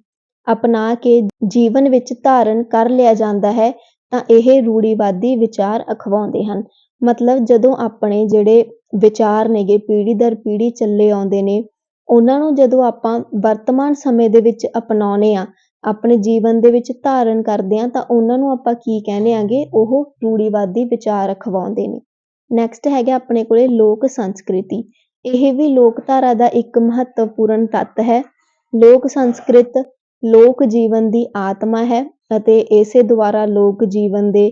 ਅਪਣਾ ਕੇ ਜੀਵਨ ਵਿੱਚ ਧਾਰਨ ਕਰ ਲਿਆ ਜਾਂਦਾ ਹੈ, ਤਾਂ ਇਹ ਰੂੜੀਵਾਦੀ ਵਿਚਾਰ ਅਖਵਾਉਂਦੇ ਹਨ। ਮਤਲਬ ਜਦੋਂ ਆਪਣੇ ਜਿਹੜੇ ਵਿਚਾਰ ਨੇਗੇ, ਪੀੜ੍ਹੀ ਦਰ ਪੀੜ੍ਹੀ ਚੱਲੇ ਆਉਂਦੇ ਨੇ, ਉਹਨਾਂ ਨੂੰ ਜਦੋਂ ਆਪਾਂ ਵਰਤਮਾਨ ਸਮੇਂ ਦੇ ਵਿੱਚ ਅਪਣਾਉਂਦੇ ਹਾਂ ਆਪਣੇ ਜੀਵਨ ਦੇ ਵਿੱਚ ਧਾਰਨ ਕਰਦੇ ਹਾਂ, ਤਾਂ ਉਹਨਾਂ ਨੂੰ ਆਪਾਂ ਕੀ ਕਹਿੰਦੇ ਆਂਗੇ? ਉਹ ਰੂੜੀਵਾਦੀ ਵਿਚਾਰ ਅਖਵਾਉਂਦੇ ਨੇ। ਨੈਕਸਟ ਹੈਗਾ ਆਪਣੇ ਕੋਲੇ ਲੋਕ ਸੰਸਕ੍ਰਿਤੀ। ਇਹ ਵੀ ਲੋਕਧਾਰਾ ਦਾ ਇੱਕ ਮਹੱਤਵਪੂਰਨ ਤੱਤ ਹੈ। ਲੋਕ ਸੰਸਕ੍ਰਿਤ ਲੋਕ ਜੀਵਨ ਦੀ ਆਤਮਾ ਹੈ ਅਤੇ ਇਸੇ ਦੁਆਰਾ ਲੋਕ ਜੀਵਨ ਦੇ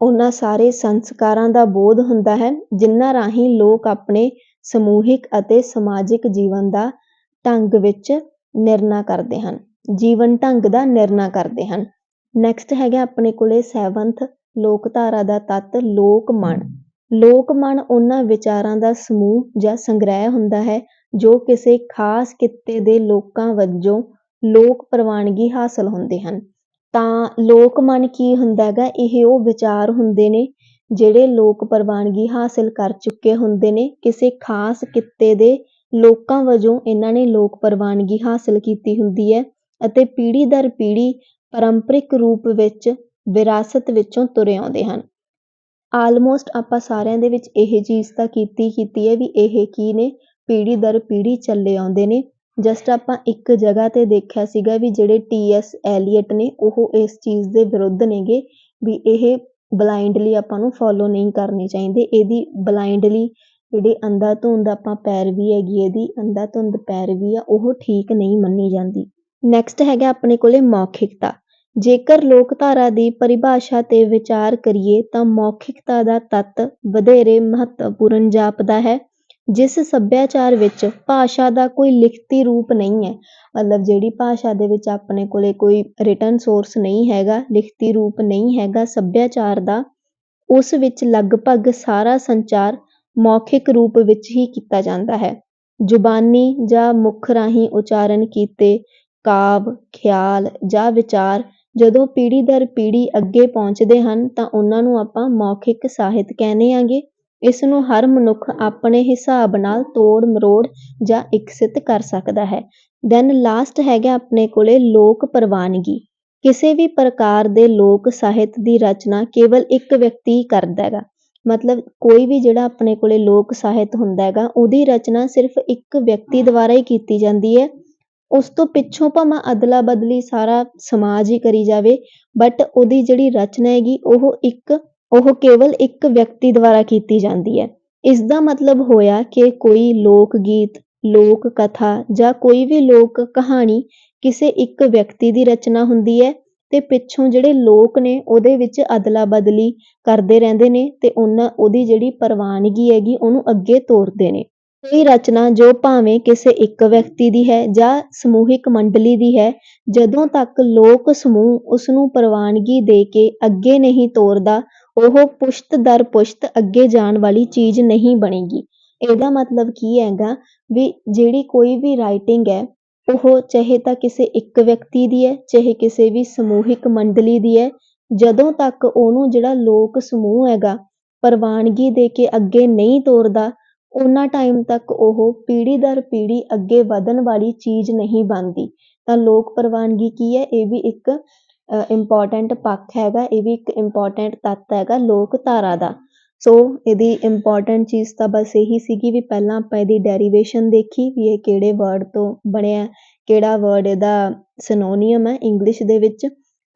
ਉਹਨਾਂ ਸਾਰੇ ਸੰਸਕਾਰਾਂ ਦਾ ਬੋਧ ਹੁੰਦਾ ਹੈ, ਜਿਨ੍ਹਾਂ ਰਾਹੀਂ ਲੋਕ ਆਪਣੇ ਸਮੂਹਿਕ ਅਤੇ ਸਮਾਜਿਕ ਜੀਵਨ ਦਾ ਢੰਗ ਵਿੱਚ ਨਿਰਣਾ ਕਰਦੇ ਹਨ। ਜੀਵਨ ਢੰਗ ਦਾ ਨਿਰਣਾ ਕਰਦੇ ਹਨ। ਨੈਕਸਟ ਹੈਗਾ ਆਪਣੇ ਕੋਲੇ 7th ਲੋਕਧਾਰਾ ਦਾ ਤੱਤ ਲੋਕ ਮਨ ਲੋਕ ਮਨ ਉਹਨਾਂ ਵਿਚਾਰਾਂ ਦਾ ਸਮੂਹ ਜਾਂ ਸੰਗ੍ਰਹਿ ਹੁੰਦਾ ਹੈ ਜੋ ਕਿਸੇ ਖਾਸ ਕਿੱਤੇ ਦੇ ਲੋਕਾਂ ਵਜੋਂ ਲੋਕ ਪ੍ਰਵਾਨਗੀ ਹਾਸਲ ਹੁੰਦੇ ਹਨ। ਤਾਂ ਲੋਕ ਮਨ ਕੀ ਹੁੰਦਾ ਹੈਗਾ? ਇਹ ਉਹ ਵਿਚਾਰ ਹੁੰਦੇ ਨੇ ਜਿਹੜੇ ਲੋਕ ਪ੍ਰਵਾਨਗੀ ਹਾਸਲ ਕਰ ਚੁੱਕੇ ਹੁੰਦੇ ਨੇ। ਕਿਸੇ ਖਾਸ ਕਿੱਤੇ ਦੇ ਲੋਕਾਂ ਵਜੋਂ ਇਹਨਾਂ ਨੇ ਲੋਕ ਪ੍ਰਵਾਨਗੀ ਹਾਸਲ ਕੀਤੀ ਹੁੰਦੀ ਹੈ। ਅਤੇ ਪੀੜ੍ਹੀ ਦਰ ਪੀੜ੍ਹੀ ਪਰੰਪਰਿਕ ਰੂਪ ਵਿੱਚ ਵਿਰਾਸਤ ਵਿੱਚੋਂ ਤੁਰੇ ਆਉਂਦੇ ਹਨ। ਆਲਮੋਸਟ ਆਪਾਂ ਸਾਰਿਆਂ ਦੇ ਵਿੱਚ ਇਹ ਚੀਜ਼ ਤਾਂ ਕੀਤੀ ਕੀਤੀ ਹੈ ਵੀ ਇਹ ਕੀ ਨੇ? ਪੀੜ੍ਹੀ ਦਰ ਪੀੜ੍ਹੀ ਚੱਲੇ ਆਉਂਦੇ ਨੇ। ਜਸਟ ਆਪਾਂ ਇੱਕ ਜਗ੍ਹਾ ਤੇ ਦੇਖਿਆ ਸੀਗਾ ਵੀ ਜਿਹੜੇ ਟੀ ਐਸ ਐਲੀਅਟ ਨੇ, ਉਹ ਇਸ ਚੀਜ਼ ਦੇ ਵਿਰੁੱਧ ਨੇਗੇ ਵੀ ਇਹ ਬਲਾਈਂਡਲੀ ਆਪਾਂ ਨੂੰ ਫੋਲੋ ਨਹੀਂ ਕਰਨੀ ਚਾਹੀਦੀ। ਇਹਦੀ ਬਲਾਈਂਡਲੀ ਜਿਹੜੇ ਅੰਧਾ ਧੁੰਦ ਆਪਾਂ ਪੈਰਵੀ ਹੈਗੀ, ਇਹਦੀ ਅੰਧਾ ਧੁੰਦ ਪੈਰਵੀ ਆ, ਉਹ ਠੀਕ ਨਹੀਂ ਮੰਨੀ ਜਾਂਦੀ। ਨੈਕਸਟ ਹੈਗਾ ਆਪਣੇ ਕੋਲੇ ਮੌਖਿਕਤਾ। ਜੇਕਰ ਲੋਕਧਾਰਾ ਦੀ ਪਰਿਭਾਸ਼ਾ ਤੇ ਵਿਚਾਰ ਕਰੀਏ ਤਾਂ ਮੌਖਿਕਤਾ ਦਾ ਤੱਤ ਵਧੇਰੇ ਮਹੱਤਵਪੂਰਨ ਜਾਪਦਾ ਹੈ, ਜਿਸ ਸੱਭਿਆਚਾਰ ਵਿੱਚ ਭਾਸ਼ਾ ਦਾ ਕੋਈ ਲਿਖਤੀ ਰੂਪ ਨਹੀਂ ਹੈ। ਮਤਲਬ ਜਿਹੜੀ ਭਾਸ਼ਾ ਦੇ ਵਿੱਚ ਆਪਣੇ ਕੋਲੇ ਕੋਈ ਰਿਟਨ ਸੋਰਸ ਨਹੀਂ ਹੈਗਾ, ਲਿਖਤੀ ਰੂਪ ਨਹੀਂ ਹੈਗਾ, ਸੱਭਿਆਚਾਰ ਦਾ, ਉਸ ਵਿੱਚ ਲਗਭਗ ਸਾਰਾ ਸੰਚਾਰ ਮੌਖਿਕ ਰੂਪ ਵਿੱਚ ਹੀ ਕੀਤਾ ਜਾਂਦਾ ਹੈ। ਜ਼ੁਬਾਨੀ ਜਾਂ ਮੁੱਖ ਰਾਹੀਂ ਉਚਾਰਨ ਕੀਤੇ ਕਾਵਿ, ਖਿਆਲ ਜਾਂ ਵਿਚਾਰ ਜਦੋਂ ਪੀੜ੍ਹੀ ਦਰ ਪੀੜ੍ਹੀ ਅੱਗੇ ਪਹੁੰਚਦੇ ਹਨ ਤਾਂ ਉਹਨਾਂ ਨੂੰ ਆਪਾਂ ਮੌਖਿਕ ਸਾਹਿਤ ਕਹਿੰਦੇ ਆਂਗੇ। ਇਸ ਨੂੰ ਹਰ ਮਨੁੱਖ ਆਪਣੇ ਹਿਸਾਬ ਨਾਲ ਤੋੜ ਮਰੋੜ ਜਾਂ ਇਕਸਿਤ ਕਰ ਸਕਦਾ ਹੈ। ਦੈਨ ਲਾਸਟ ਹੈਗਾ ਆਪਣੇ ਕੋਲੇ ਲੋਕ ਪ੍ਰਵਾਨਗੀ। ਕਿਸੇ ਵੀ ਪ੍ਰਕਾਰ ਦੇ ਲੋਕ ਸਾਹਿਤ ਦੀ ਰਚਨਾ ਕੇਵਲ ਇੱਕ ਵਿਅਕਤੀ ਹੀ ਕਰਦਾ ਹੈਗਾ। ਮਤਲਬ ਕੋਈ ਵੀ ਜਿਹੜਾ ਆਪਣੇ ਕੋਲੇ ਲੋਕ ਸਾਹਿਤ ਹੁੰਦਾ ਹੈਗਾ, ਉਹਦੀ ਰਚਨਾ ਸਿਰਫ ਇੱਕ ਵਿਅਕਤੀ ਦੁਆਰਾ ਹੀ ਕੀਤੀ ਜਾਂਦੀ ਹੈ। ਉਸ ਤੋਂ ਪਿੱਛੋਂ ਭਾਵੇਂ ਅਦਲਾ ਬਦਲੀ ਸਾਰਾ ਸਮਾਜ ਹੀ ਕਰੀ ਜਾਵੇ ਬਟ ਉਹਦੀ ਜਿਹੜੀ ਰਚਨਾ ਹੈਗੀ, ਉਹ ਇੱਕ, ਉਹ ਕੇਵਲ ਇੱਕ ਵਿਅਕਤੀ ਦੁਆਰਾ ਕੀਤੀ ਜਾਂਦੀ ਹੈ। ਇਸ ਦਾ ਮਤਲਬ ਹੋਇਆ ਕਿ ਕੋਈ ਲੋਕ ਗੀਤ ਲੋਕ ਕਥਾ ਜਾਂ ਕੋਈ ਵੀ ਲੋਕ ਕਹਾਣੀ ਕਿਸੇ ਇੱਕ ਵਿਅਕਤੀ ਦੀ ਰਚਨਾ ਹੁੰਦੀ ਹੈ ਤੇ ਪਿੱਛੋਂ ਜਿਹੜੇ ਲੋਕ ਨੇ, ਉਹਦੇ ਵਿੱਚ ਅਦਲਾ ਬਦਲੀ ਕਰਦੇ ਰਹਿੰਦੇ ਨੇ ਤੇ ਉਹਨਾਂ, ਉਹਦੀ ਜਿਹੜੀ ਪ੍ਰਵਾਨਗੀ ਹੈਗੀ, ਉਹਨੂੰ ਅੱਗੇ ਤੋਰਦੇ ਨੇ। ਕੋਈ ਰਚਨਾ ਜੋ ਭਾਵੇਂ ਕਿਸੇ ਇੱਕ ਵਿਅਕਤੀ ਦੀ ਹੈ ਜਾਂ ਸਮੂਹਿਕ ਮੰਡਲੀ ਦੀ ਹੈ, ਜਦੋਂ ਤੱਕ ਲੋਕ ਸਮੂਹ ਉਸਨੂੰ ਪ੍ਰਵਾਨਗੀ ਦੇ ਕੇ ਅੱਗੇ ਨਹੀਂ ਤੋਰਦਾ, ਉਹ ਪੁਸ਼ਤ ਦਰ ਪੁਸ਼ਤ ਅੱਗੇ ਜਾਣ ਵਾਲੀ ਚੀਜ਼ ਨਹੀਂ ਬਣੇਗੀ। ਇਹਦਾ ਮਤਲਬ ਕੀ ਹੈਗਾ ਵੀ ਜਿਹੜੀ ਕੋਈ ਵੀ ਰਾਈਟਿੰਗ ਹੈ, ਉਹ ਚਾਹੇ ਤਾਂ ਕਿਸੇ ਇੱਕ ਵਿਅਕਤੀ ਦੀ ਹੈ, ਚਾਹੇ ਕਿਸੇ ਵੀ ਸਮੂਹਿਕ ਮੰਡਲੀ ਦੀ ਹੈ, ਜਦੋਂ ਤੱਕ ਉਹਨੂੰ ਜਿਹੜਾ ਲੋਕ ਸਮੂਹ ਹੈਗਾ, ਪ੍ਰਵਾਨਗੀ ਦੇ ਕੇ ਅੱਗੇ ਨਹੀਂ ਤੋਰਦਾ ਉਹਨਾਂ ਟਾਈਮ ਤੱਕ ਉਹ ਪੀੜ੍ਹੀ ਦਰ ਪੀੜ੍ਹੀ ਅੱਗੇ ਵਧਣ ਵਾਲੀ ਚੀਜ਼ ਨਹੀਂ ਬਣਦੀ। ਤਾਂ ਲੋਕ ਪ੍ਰਵਾਨਗੀ ਕੀ ਹੈ? ਇਹ ਵੀ ਇੱਕ ਇੰਪੋਰਟੈਂਟ ਪੱਖ ਹੈਗਾ, ਇਹ ਵੀ ਇੱਕ ਇੰਪੋਰਟੈਂਟ ਤੱਤ ਹੈਗਾ ਲੋਕ ਧਾਰਾ ਦਾ। ਸੋ ਇਹਦੀ ਇੰਪੋਰਟੈਂਟ ਚੀਜ਼ ਤਾਂ ਬਸ ਇਹੀ ਸੀਗੀ ਵੀ ਪਹਿਲਾਂ ਆਪਾਂ ਇਹਦੀ ਡੈਰੀਵੇਸ਼ਨ ਦੇਖੀ ਵੀ ਇਹ ਕਿਹੜੇ ਵਰਡ ਤੋਂ ਬਣਿਆ, ਕਿਹੜਾ ਵਰਡ ਇਹਦਾ ਸਿਨੋਨੀਅਮ ਹੈ ਇੰਗਲਿਸ਼ ਦੇ ਵਿੱਚ।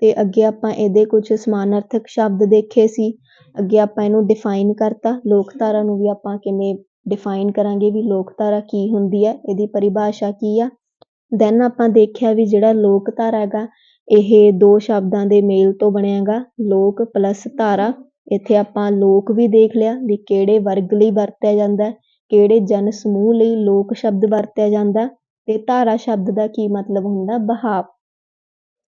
ਤੇ ਅੱਗੇ ਆਪਾਂ ਇਹਦੇ ਕੁਝ ਸਮਾਨਾਰਥਕ ਸ਼ਬਦ ਦੇਖੇ ਸੀ। ਅੱਗੇ ਆਪਾਂ ਇਹਨੂੰ ਡਿਫਾਈਨ ਕਰਤਾ। ਲੋਕਧਾਰਾ ਨੂੰ ਵੀ ਆਪਾਂ ਕਿਵੇਂ ਡਿਫਾਈਨ ਕਰਾਂਗੇ ਵੀ ਲੋਕ ਧਾਰਾ ਕੀ ਹੁੰਦੀ ਹੈ, ਇਹਦੀ ਪਰਿਭਾਸ਼ਾ ਕੀ ਆ। ਦੈਨ ਆਪਾਂ ਦੇਖਿਆ ਵੀ ਜਿਹੜਾ ਲੋਕ ਧਾਰਾ ਹੈਗਾ, ਇਹ ਦੋ ਸ਼ਬਦਾਂ ਦੇ ਮੇਲ ਤੋਂ ਬਣਿਆਗਾ, ਲੋਕ ਪਲੱਸ ਧਾਰਾ। ਇੱਥੇ ਆਪਾਂ ਲੋਕ ਵੀ ਦੇਖ ਲਿਆ ਵੀ ਕਿਹੜੇ ਵਰਗ ਲਈ ਵਰਤਿਆ ਜਾਂਦਾ ਕਿਹੜੇ ਜਨ ਸਮੂਹ ਲਈ ਲੋਕ ਸ਼ਬਦ ਵਰਤਿਆ ਜਾਂਦਾ ਤੇ ਧਾਰਾ ਸ਼ਬਦ ਦਾ ਕੀ ਮਤਲਬ ਹੁੰਦਾ? ਬਹਾਵ।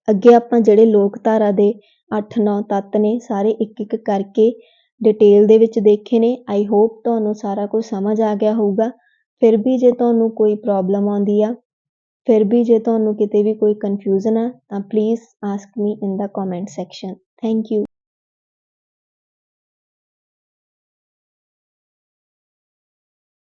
ਅੱਗੇ ਆਪਾਂ ਜਿਹੜੇ ਲੋਕ ਧਾਰਾ ਦੇ 8-9 ਤੱਤ ਨੇ, ਸਾਰੇ ਇੱਕ ਇੱਕ ਕਰਕੇ ਡਿਟੇਲ ਦੇ ਵਿੱਚ ਦੇਖੇ ਨੇ। ਆਈ ਹੋਪ ਤੁਹਾਨੂੰ ਸਾਰਾ ਕੁਝ ਸਮਝ ਆ ਗਿਆ ਹੋਊਗਾ। ਫਿਰ ਵੀ ਜੇ ਤੁਹਾਨੂੰ ਕੋਈ ਪ੍ਰੋਬਲਮ ਆਉਂਦੀ ਆ, ਫਿਰ ਵੀ ਜੇ ਤੁਹਾਨੂੰ ਕਿਤੇ ਵੀ ਕੋਈ ਕਨਫਿਊਜ਼ਨ ਆ, ਤਾਂ please ask me in the comment section thank you